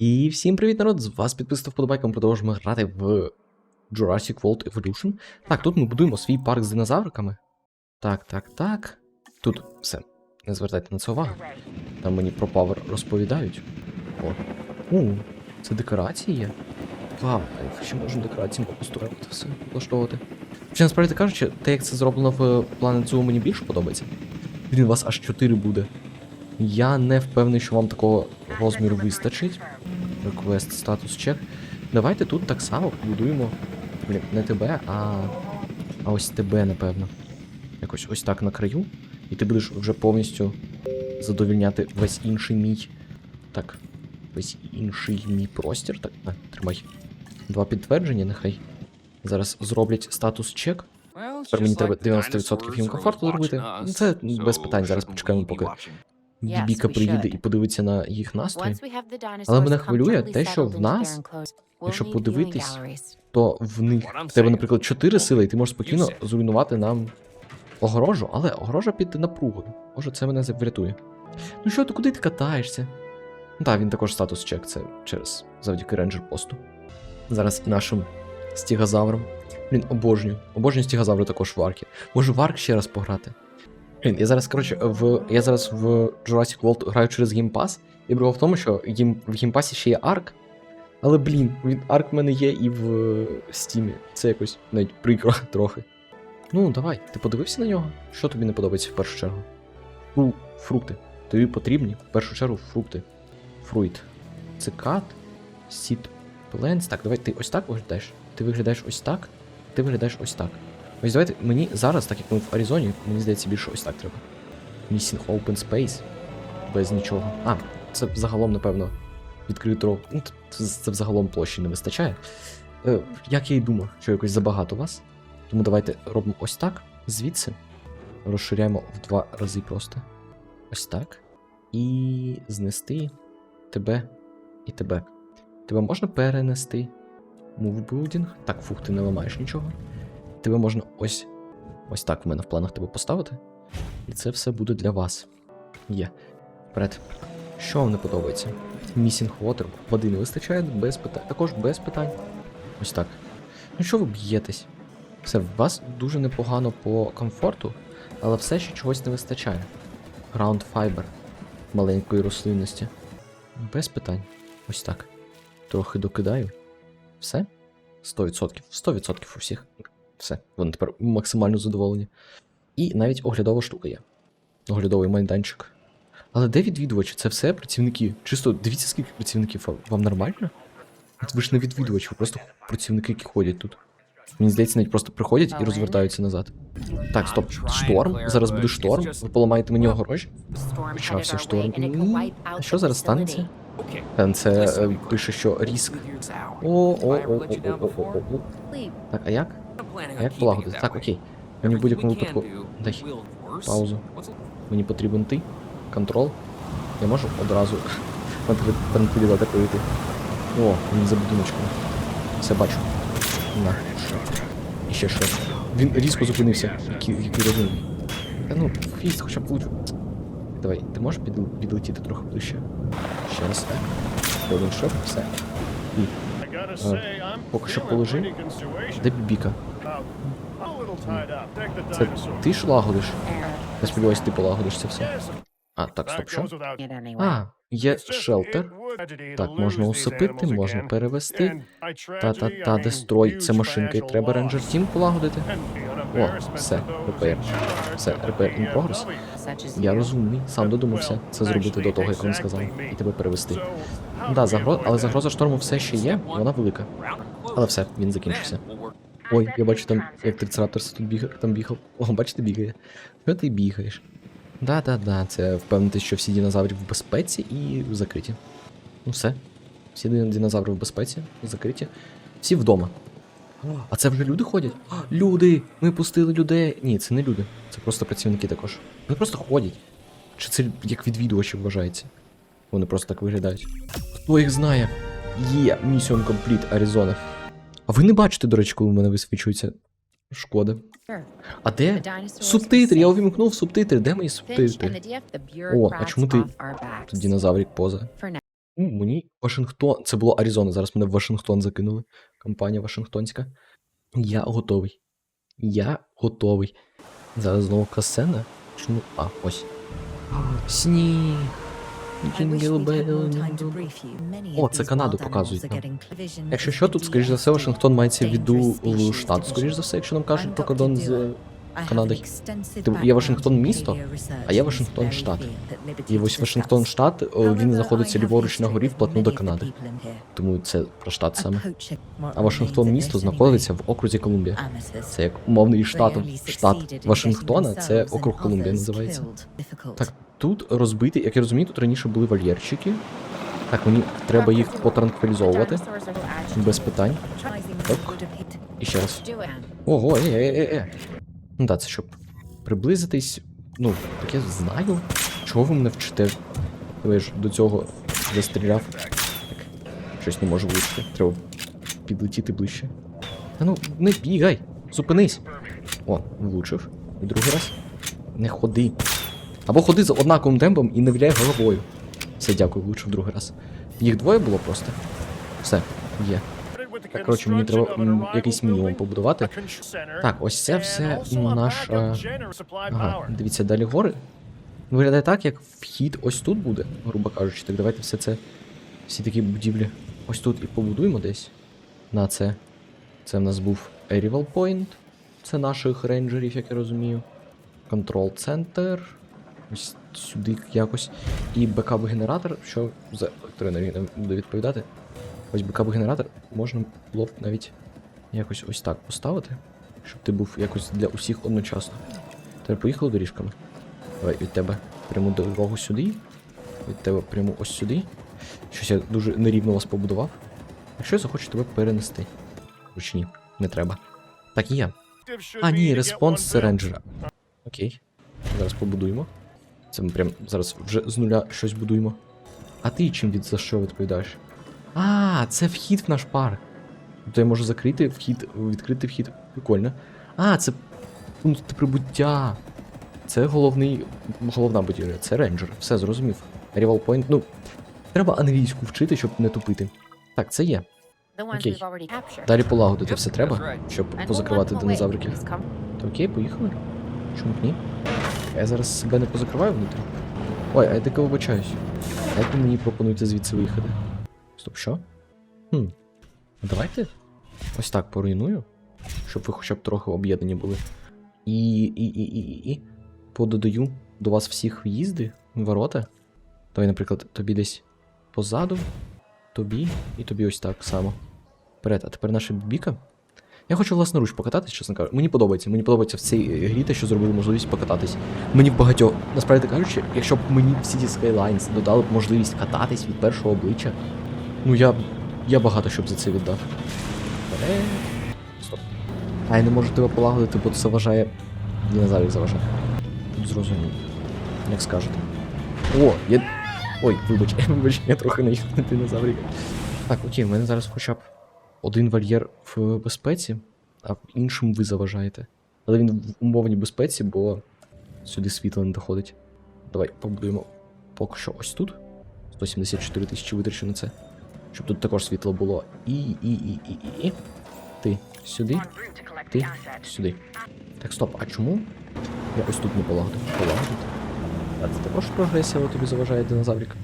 І всім привіт, народ! З вас підписав вподобайка, ми продовжуємо грати в Jurassic World Evolution. Так, тут ми будуємо свій парк з динозавриками. Так, так, так. Тут все. Не звертайте на це увагу. Там мені про павер розповідають. О. У, це декорації є. Вау, ще можна декорації построювати все, влаштовувати. Чи насправді кажучи, те, як це зроблено в Planet Zoo, мені більше подобається. Блін, вас аж 4 буде. Я не впевнений, що вам такого розміру вистачить. Request статус чек. Давайте тут так само побудуємо. Блін, не тебе, а. А ось тебе, напевно. Якось ось так на краю. І ти будеш вже повністю задовільняти весь інший мій. Так. Весь інший мій простір. Так, на, тримай. Два підтвердження, нехай. Зараз зроблять статус чек. Тепер мені треба 90% їм комфорту зробити. Це без питань, зараз почекаємо, поки Бібіка приїде і подивиться на їх настрій. Але мене хвилює те, що в нас, якщо подивитись, То в них в тебе, наприклад, 4 сили, і ти можеш спокійно зруйнувати нам огорожу, але огорожа під напругою. Може, це мене врятує. Ну що, ти куди ти катаєшся? Ну так, він також статус чек, це через завдяки рейнджер посту. Зараз і нашим стігозаврам. Блін, обожнюю. Обожнюю стігозаври також в аркі. Може в арк ще раз пограти. Блін, я зараз, коротше, в. Я зараз в Jurassic World граю через геймпас. І прикол в тому, що гейм... в геймпасі ще є арк. Але блін, він арк в мене є і в Стімі. Це якось навіть прикро трохи. Ну, давай, ти подивився на нього? Що тобі не подобається в першу чергу? Ну, фрукти. Тобі потрібні в першу чергу фрукти. Фруйт. Цикад, сіт пленс. Так, давай ти ось так виглядаєш. Ти виглядаєш ось так. Ти виглядаєш ось так. Ось давайте мені зараз, так як ми в Аризоні, мені здається, більше ось так треба. Missing Open Space. Без нічого. А, це загалом, напевно, відкрито. Ну, це, це взагалом площі не вистачає. Е, як я і думав, що якось забагато вас. Тому давайте робимо ось так. Звідси. Розширяємо в два рази просто. Ось так. І знести тебе і тебе. Тебе можна перенести. Move building. Так, фух, ти не ламаєш нічого. Тебе можна ось. Ось так в мене в планах тебе поставити. І це все буде для вас. Є. Вперед. Що вам не подобається? Missing water. Води не вистачає без питань. Також без питань. Ось так. Ну що ви б'єтесь? Все, в вас дуже непогано по комфорту, але все ще чогось не вистачає. Ground fiber маленької рослинності. Без питань. Ось так. Трохи докидаю. Все? 100%. 100% у всіх. Все, вони тепер максимально задоволені. І навіть оглядова штука є. Оглядовий майданчик. Але де відвідувачі? Це все працівники. Чисто дивіться, скільки працівників вам нормально? Ну, ви ж не відвідувачі, ви просто працівники, які ходять тут. Мені здається, навіть просто приходять і розвертаються назад. Так, стоп, шторм. Зараз буде шторм. Ви поламаєте мені огорожі. Почався шторм. А що зараз станеться? Е, це е, пише, що ріск. О, о, о, о, о, о, о, о. Так, а як? А як полагодити? Так, окей. Мені в будь-якому випадку. Дай паузу. Мені потрібен ти. Контрол. Я можу одразу панквіліла атакуєте. О, він за будиночком. Все бачу. На. І ще що. Він різко зупинився. Який, розумний. Та ну, фіст хоча б влучу. Давай, ти можеш під, підлетіти трохи ближче? Ще раз так. Один шоп, все. І. Поки що положи. Де бібіка? Це ти ж лагодиш? Я сподіваюся, ти полагодиш це все. А, так, стоп, що? А, є шелтер. Так, можна усипити, можна перевести. Та-та-та, дестрой, це машинка, і треба рейнджер тім полагодити. О, все, РПР. Все, РПР in progress. Я розумний, сам додумався це зробити до того, як він сказав, і тебе перевести. Да, загроз... але загроза шторму все ще є, вона велика. Але все, він закінчився. Ой, я бачу там, як трицерапторс тут бігав, там бігав. О, бачите, бігає. Що ти бігаєш? Да-да-да, це впевнити, що всі динозаври в безпеці і закриті. Ну все. Всі динозаври в безпеці, закриті. Всі вдома. А це вже люди ходять? Люди! Ми пустили людей. Ні, це не люди. Це просто працівники також. Вони просто ходять. Чи це як відвідувачі вважається? Вони просто так виглядають. Хто їх знає? Є Mission Complete Arizona. А ви не бачите, до речі, коли в мене висвічується. Шкода. А де? Субтитри, я увімкнув субтитри. Де мої субтитри? О, а чому ти тут динозаврик поза? Ну, мені Вашингтон. Це було Аризона. Зараз мене в Вашингтон закинули. Компанія Вашингтонська. Я готовий. Я готовий. Зараз знову касцена. Чому? А, ось. Сніг. О, це Канаду показують нам. Якщо що, тут, скоріш за все, Вашингтон мається в виду в штат, скоріш за все, якщо нам кажуть про кордон з Канадою. Типу, є Вашингтон місто, а є Вашингтон штат. І ось Вашингтон штат, він знаходиться ліворуч на горі вплотну до Канади. Тому це про штат саме. А Вашингтон місто знаходиться в окрузі Колумбія. це як умовний штат. Штат Вашингтона, це округ Колумбія називається. Так, тут розбити, як я розумію, тут раніше були вольєрчики. Так, мені треба їх потранквілізовувати. Без питань. І ще раз. Ого, е, е, е, е. Ну да, це щоб приблизитись. Ну, так я знаю. Чого ви мене вчите? Ви ж до цього застріляв. Так, щось не можу влучити. Треба підлетіти ближче. Та ну, не бігай! Зупинись! О, влучив. І другий раз. Не ходи. Або ходи за однаковим темпом і не віляй головою. Все, дякую, влучив другий раз. Їх двоє було просто. Все, є. Так, коротше, мені треба якийсь мінімум побудувати. Так, ось це все наш. е, Ага, дивіться, далі гори. Виглядає так, як вхід ось тут буде, грубо кажучи. Так давайте все це. Всі такі будівлі ось тут і побудуємо десь. На це. Це в нас був Arrival Point. Це наших рейнджерів, як я розумію. Control Center. Ось сюди якось. І бекап-генератор, що за електроенергію нам буде відповідати. Ось бекап-генератор можна було б навіть якось ось так поставити, щоб ти був якось для усіх одночасно. Тепер поїхали доріжками. Давай від тебе пряму дорогу сюди. Від тебе пряму ось сюди. Щось я дуже нерівно вас побудував. Якщо я захочу тебе перенести. Хоч ні, не треба. Так і я. А, ні, респонс це рейнджера. Окей. Зараз побудуємо. Це ми прям зараз вже з нуля щось будуємо. А ти чим від за що відповідаєш? А, це вхід в наш парк. Тобто я можу закрити вхід, відкрити вхід. Прикольно. А, це пункт прибуття. Це головний, головна будівля, це рейнджер. Все зрозумів. Point, ну. Треба англійську вчити, щоб не тупити. Так, це є. Окей. Далі полагодити все треба, щоб позакривати динозавриків. То окей, поїхали. Чому б ні? Я зараз себе не позакриваю внутрі. Ой, а я таки вибачаюсь. Як ви мені пропонуєте звідси виїхати? Стоп, що? Хм. Давайте ось так поруйную, щоб ви хоча б трохи об'єднані були. І. і. і. і. і. і. Пододаю до вас всіх в'їзди, ворота. Давай, наприклад, тобі десь позаду, тобі і тобі ось так само. Вперед, а тепер наша бібіка. Я хочу власноруч покататись, чесно кажучи. Мені подобається. Мені подобається в цій е, грі те, що зробили можливість покататись. Мені в багатьох, насправді кажучи, якщо б мені в City Skylines додали б можливість кататись від першого обличчя, ну я. Я багато щоб за це віддав. Вперед. Стоп. А я не можу тебе полагодити, бо це заважає. Динозаврик заважає. Зрозумів. Як скажете. О, я. Ой, вибач, вибач, я трохи на динозаврика. Так, окей, в мене зараз хоча б один вольєр в безпеці, а іншим ви заважаєте. Але він в умовній безпеці, бо сюди світло не доходить. Давай побудуємо поки що ось тут. 174 тисячі витрачу на це. Щоб тут також світло було. І, і, і, і, і, і. Ти сюди, ти сюди. Так, стоп, а чому? Я ось тут не полагодив. Полагодити. А це також прогресія, але тобі заважає динозаврик.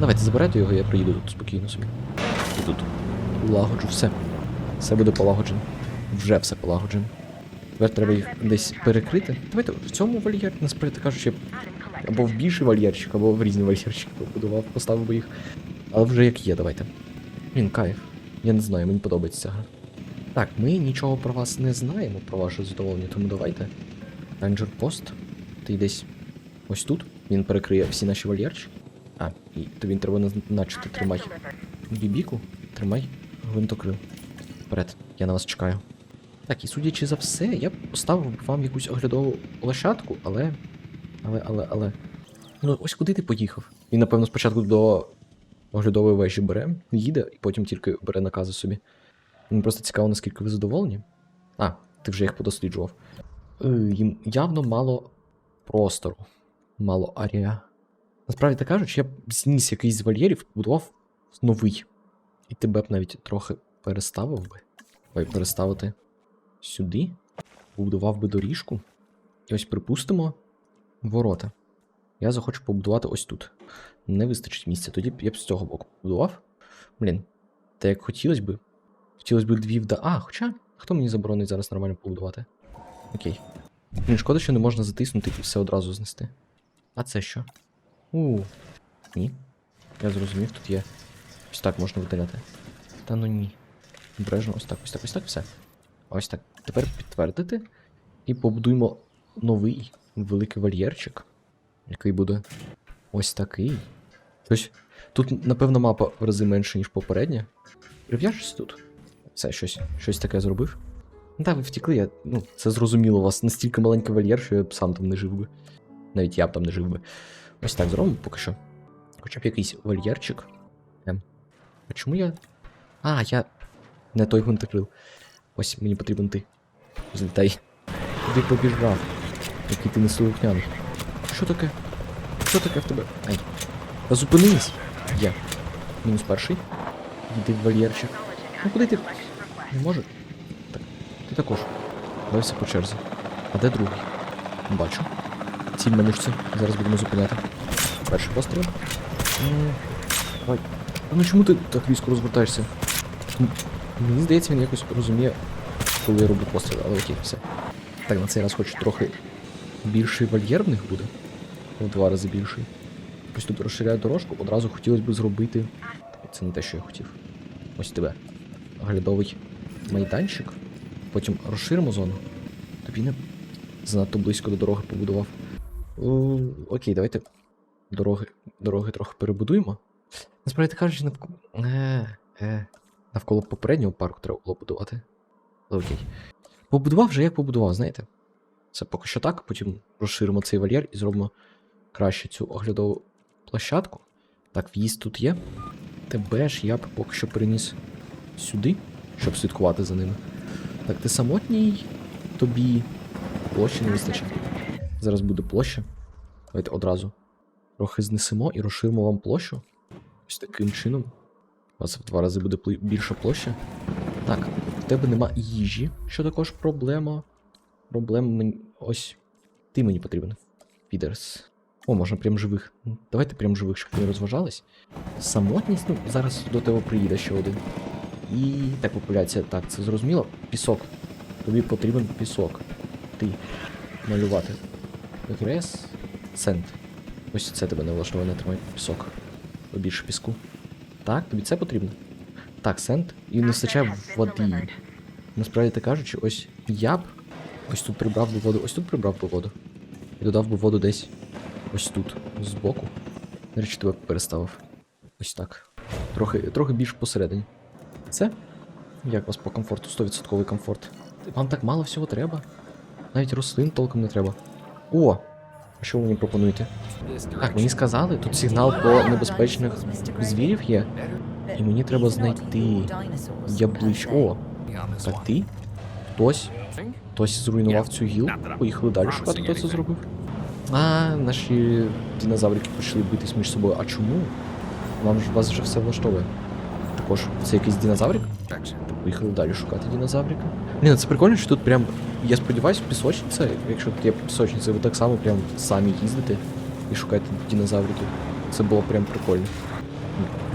Давайте забирайте його, я приїду тут спокійно собі. І тут лагоджу все. Все буде полагоджено. Вже все полагоджено. Тепер треба їх десь перекрити. Давайте в цьому вольєрі, насправді кажучи, або в більший вольєрчик, або в різні вольєрчики побудував, поставив би їх. Але вже як є, давайте. Він кайф. Я не знаю, мені подобається гра. Так, ми нічого про вас не знаємо, про ваше задоволення, тому давайте. Ranger Post. Ти десь ось тут. Він перекриє всі наші вольєрчики. А, і то він треба назначити тримай. Бібіку, тримай гвинтокрил. Вперед, я на вас чекаю. Так, і судячи за все, я б поставив вам якусь оглядову площадку, але. Але, але, але. Ну, ось куди ти поїхав? Він, напевно, спочатку до оглядової вежі бере, їде, і потім тільки бере накази собі. Мені просто цікаво, наскільки ви задоволені. А, ти вже їх подосліджував. Е, Їм явно мало простору, мало арія. Насправді так кажучи, я б зніс якийсь з вольєрів, побудував новий. І тебе б навіть трохи переставив би. Ой, переставити сюди. Побудував би доріжку. І ось припустимо ворота. Я захочу побудувати ось тут. Не вистачить місця. Тоді я б з цього боку побудував. Блін, та як хотілося б. Хотілося б дві вда. А, хоча, хто мені заборонить зараз нормально побудувати? Окей. Блін, шкода, що не можна затиснути і все одразу знести. А це що? У. Ні. Я зрозумів, тут є. Ось так можна видаляти. Та ну ні. Обережно, ось так, ось так, ось так, все. Ось так. Тепер підтвердити. І побудуємо новий великий вольєрчик, який буде ось такий. Тобто, тут, напевно, мапа в рази менше, ніж попередня. Прив'яжешся тут? Все, щось, щось таке зробив. Ну так, ви втекли, я. Ну, це зрозуміло, у вас настільки маленький вольєр, що я б сам там не жив би. Навіть я б там не жив би. Ось так зробимо поки що. Хоча б якийсь вольєрчик. Ем. А чому я. А, я. Не той гвинтокрил. Ось мені потрібен ти. Злітай. Куди побіжав? Який ти неслухняний. Що таке? Що таке в тебе? Ай. Та зупинись! Я. Мінус перший. Йди в вольєрчик. Ну куди ти? Не може? Так. Ти також. Давай все по черзі. А де другий? Бачу. Ціль манюшці. Зараз будемо зупиняти. Перший постріл. М, Давай. А ну чому ти так різко розвертаєшся? Мені здається, він якось розуміє, коли я роблю постріл, але окей, все. Так, на цей раз хоч трохи більший вольєр в них буде. В два рази більший. Ось тут розширяю дорожку, одразу хотілося б зробити. Це не те, що я хотів. Ось тебе. Оглядовий майданчик. Потім розширимо зону. Тобі не занадто близько до дороги побудував. О, окей, давайте дороги, дороги трохи перебудуємо. Насправді кажучи, навколо. Е, е, навколо попереднього парку треба було будувати. Але окей. Побудував вже як побудував, знаєте? Це поки що так, потім розширимо цей вольєр і зробимо краще цю оглядову площадку. Так, в'їзд тут є. Тебе ж я б поки що переніс сюди, щоб слідкувати за ними. Так, ти самотній, тобі площі не вистачить. Зараз буде площа. Давайте одразу трохи знесемо і розширимо вам площу. Ось таким чином. У вас в два рази буде більша площа. Так, в тебе нема їжі, що також проблема. Проблем мені. Ось. Ти мені потрібен. Підерс. О, можна прям живих. Давайте прям живих, щоб вони розважались. Самотність, ну, зараз до тебе приїде ще один. І так, популяція, так, це зрозуміло. Пісок. Тобі потрібен пісок. Ти малювати. Регрес. Сент. Ось це тебе не влаштовує, не тримай пісок. Побільше піску. Так, тобі це потрібно? Так, сент. І не вистачає води. Насправді так кажучи, ось я б ось тут прибрав би воду, ось тут прибрав би воду. І додав би воду десь ось тут, збоку. Речі, тебе переставив. Ось так. Трохи, трохи більш посередині. Це? Як вас по комфорту? 100% комфорт. Вам так мало всього треба? Навіть рослин толком не треба. О! А що ви мені пропонуєте? Так, мені сказали, тут сигнал про небезпечних звірів є. І мені треба знайти яблуч. О, так ти? Хтось? Хтось зруйнував цю гілку? Поїхали далі шукати, хто це зробив. А, наші динозаврики почали битись між собою. А чому? Вам ж вас вже все влаштовує. Також це якийсь динозаврик? Поїхали далі шукати динозаврика. Блін, це прикольно, що тут прям. Я сподіваюся, пісочниця, якщо тут є пісочниця, ви так само прям самі їздите і шукаєте динозавриків. Це було прям прикольно.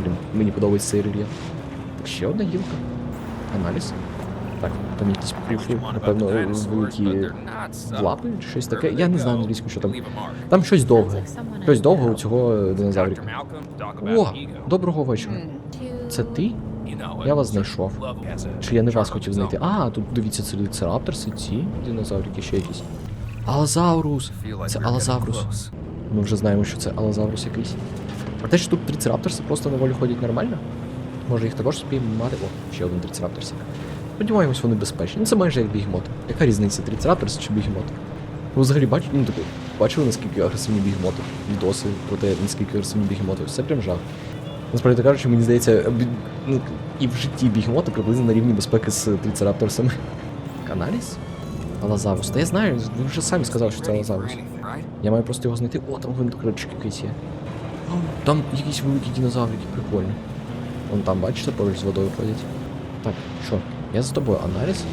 Блін, мені подобається цей рельєф. Ще одна гілка. Аналіз. Так, там якісь прифлі, напевно, великі лапи чи щось таке. Я не знаю англійську, що там. Там щось довге. Щось довге у цього динозаврика. О, доброго вечора. Це ти? Я вас знайшов. Чи я не вас хотів знайти? А, тут дивіться, це трицерапторси, ці динозаврики, ще якісь. Алазаурус! Це алазаврус. Ми вже знаємо, що це алазаврус якийсь. А те, що тут трицерапторси просто на волю ходять нормально? Може їх також спіймати? О, ще один трицерапторсик. Сподіваємось, вони безпечні. Це майже як бігемоти. Яка різниця, трицерапторс чи бігемоти? Ви взагалі бачите, ну типу, бачили, наскільки агресивні бігемоти? Відоси про те, наскільки агресивні бігемоти. Все прям жах. Насправді кажучи, мені здається, ну, і в житті бігемоти приблизно на рівні безпеки з трицерапторсами. Каналіс? Алазаврус. Та я знаю, ви вже самі сказали, що це Алазаврус. Я маю просто його знайти. О, там гвинтокрильчик якийсь є. Там якісь великі динозаврики, прикольні. Вон там, бачите, поруч з водою ходять. Так, що? Я за тобою, Анаріс?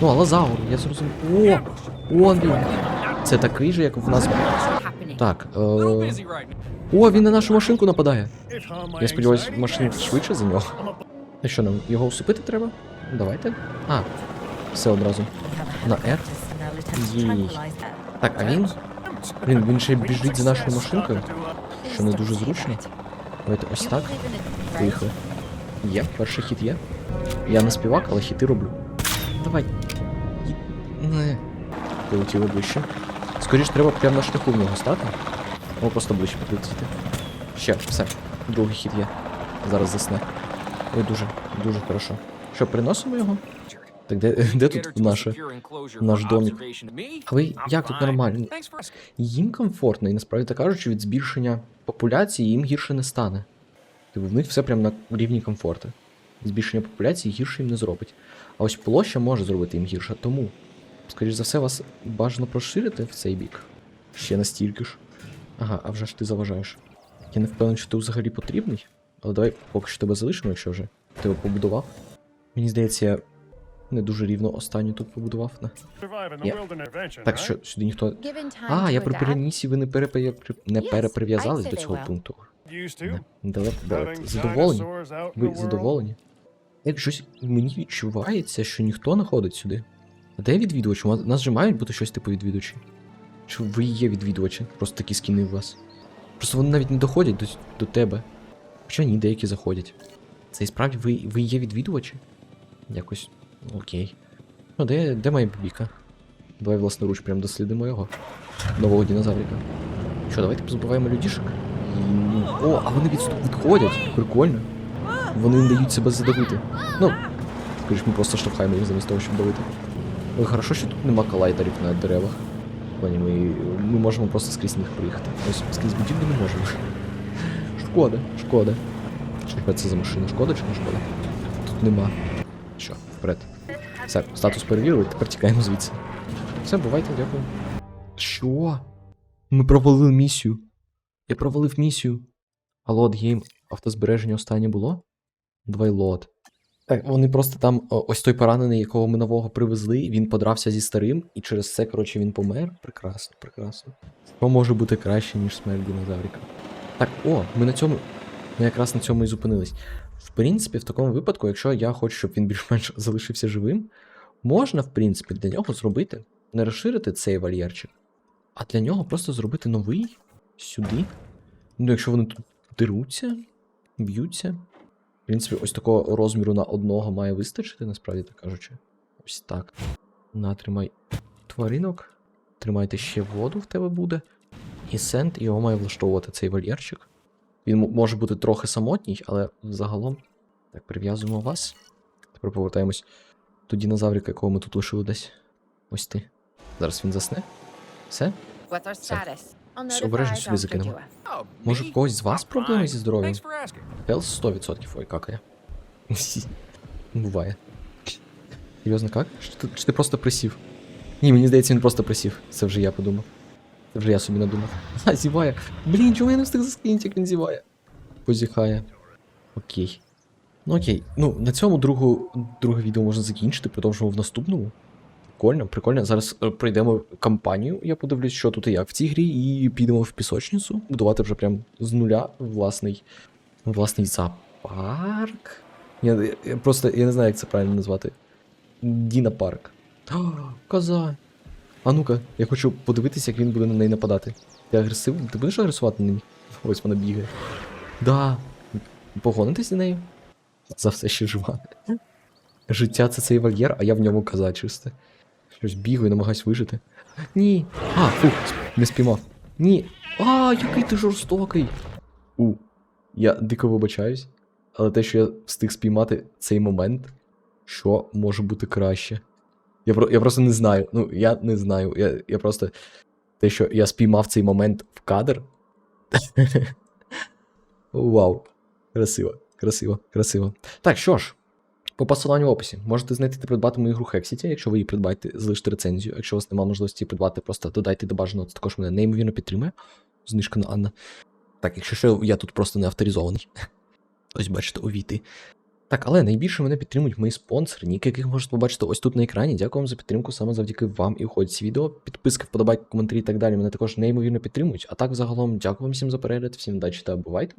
Ну, Алазаур, я зрозумів. О! Он він! Це такий же, як в нас. Так, е... О, він на нашу машинку нападає. Я сподіваюся, машина швидше за нього. А що нам, його усипити треба? Давайте. А, все одразу. На R? Їй. Так, а він? Блін, він ще біжить за нашою машинкою, що не дуже зручно. Давайте ось так. Поїхали. Є, перший хід є. Я не співак, але хіти роблю. Давай. Не. Полетіли ближче. Скоріш треба прямо на шляху в нього стати. Або просто ближче підлетіти. Ще, все. Другий хід є. Зараз засне. Ой, дуже, дуже хорошо. Що, приносимо його? Так де, де тут наше? наш домик? А ви як тут нормально? Їм комфортно, і насправді так кажучи, від збільшення популяції їм гірше не стане. Типу в них все прямо на рівні комфорту. Збільшення популяції гірше їм не зробить. А ось площа може зробити їм гірше, тому, скоріш за все, вас бажано розширити в цей бік. Ще настільки ж. Ага, а вже ж ти заважаєш. Я не впевнений, що ти взагалі потрібний, але давай поки що тебе залишимо, якщо вже ти його побудував. Мені здається, я не дуже рівно останню тут побудував. Не? Так що сюди ніхто. А, я при перенісі ви не, перепе... не переприв'язались до цього пункту. Далеко, далеко. Задоволені? Ви задоволені? Як щось мені відчувається, що ніхто не ходить сюди. Де відвідувачі? У нас же мають бути щось типу відвідувачі. Чи ви є відвідувачі? Просто такі скіни у вас. Просто вони навіть не доходять до, до тебе. Хоча ні, деякі заходять. Це і справді ви, ви є відвідувачі? Якось. Окей. Ну, де, де моя бібіка? Давай власноруч прям дослідимо його. Нового динозаврика. Що, давайте позбиваємо людішек? І, О, а вони відступ відходять. Прикольно. Вони не дають себе задавити. Ну, скоріш ми просто штовхаємо їх замість того, щоб давити. Ой, хорошо, що тут нема колайдерів на деревах. Пані, ми, ми можемо просто скрізь них проїхати. Ось скрізь будівлі не можемо. Шкода, шкода. Що це за машина? Шкода чи не шкода? Тут нема. Що, вперед. Все, статус перевірили, тепер тікаємо звідси. Все, бувайте, дякую. Що? Ми провалили місію. Я провалив місію. А лот гейм автозбереження останнє було? Давай лот. Так, вони просто там, ось той поранений, якого ми нового привезли, він подрався зі старим, і через це, коротше, він помер. Прекрасно, прекрасно. Що може бути краще, ніж смерть динозаврика? Так, о, ми на цьому. Ми якраз на цьому і зупинились. В принципі, в такому випадку, якщо я хочу, щоб він більш-менш залишився живим, можна, в принципі, для нього зробити. Не розширити цей вольєрчик, а для нього просто зробити новий сюди. Ну, якщо вони тут деруться, б'ються. В принципі, ось такого розміру на одного має вистачити, насправді так кажучи. Ось так. На, тримай тваринок. Тримайте ще воду в тебе буде. І сент його має влаштовувати цей вольєрчик. Він може бути трохи самотній, але загалом. Так, прив'язуємо вас. Тепер повертаємось до динозаврика, якого ми тут лишили десь. Ось ти. Зараз він засне. Все? Все, обережно сюди закинемо. Може, в когось з вас проблеми зі здоров'ям? Хелс 100%. Ой, какає. Буває. Серйозно, как? Чи ти, просто присів? Ні, мені здається, він просто присів. Це вже я подумав. Це вже я собі надумав. А, зіває. Блін, чому я не встиг заскинути, як він зіває? Позіхає. Окей. Ну окей. Ну, на цьому другу, друге відео можна закінчити, продовжимо в наступному. Прикольно, прикольно. Зараз е, пройдемо кампанію, я подивлюсь, що тут і як в цій грі, і підемо в пісочницю, будувати вже прям з нуля власний, власний зоопарк. Я, я просто я не знаю, як це правильно назвати. Дінопарк. Коза. А ну-ка, я хочу подивитися, як він буде на неї нападати. Ти агресивний? Ти будеш агресувати на ній? Ось вона бігає. Да. Погонитись за нею? За все ще жива. Життя це цей вольєр, а я в ньому коза чисте. Щось бігаю, намагаюсь вижити. Ні. А, фух, не спіймав. Ні. А, який ти жорстокий. У. Я дико вибачаюсь, але те, що я встиг спіймати цей момент, що може бути краще. Я, я просто не знаю. Ну, я не знаю. Я, я просто. Те, що я спіймав цей момент в кадр. Вау. Красиво, красиво, красиво. Так, що ж, по посиланню в описі можете знайти та придбати мою гру Hexity. Якщо ви її придбаєте, залиште рецензію. Якщо у вас немає можливості її придбати, просто додайте до бажаного, це також мене неймовірно підтримує. Знижка на Анна. Так, якщо що, я тут просто не авторизований. Ось бачите, увійти. Так, але найбільше мене підтримують мої спонсори, ніки яких можете побачити ось тут на екрані. Дякую вам за підтримку саме завдяки вам і уходять ці відео. Підписки, вподобайки, коментарі і так далі мене також неймовірно підтримують. А так, загалом, дякую вам всім за перегляд, всім удачі та бувайте.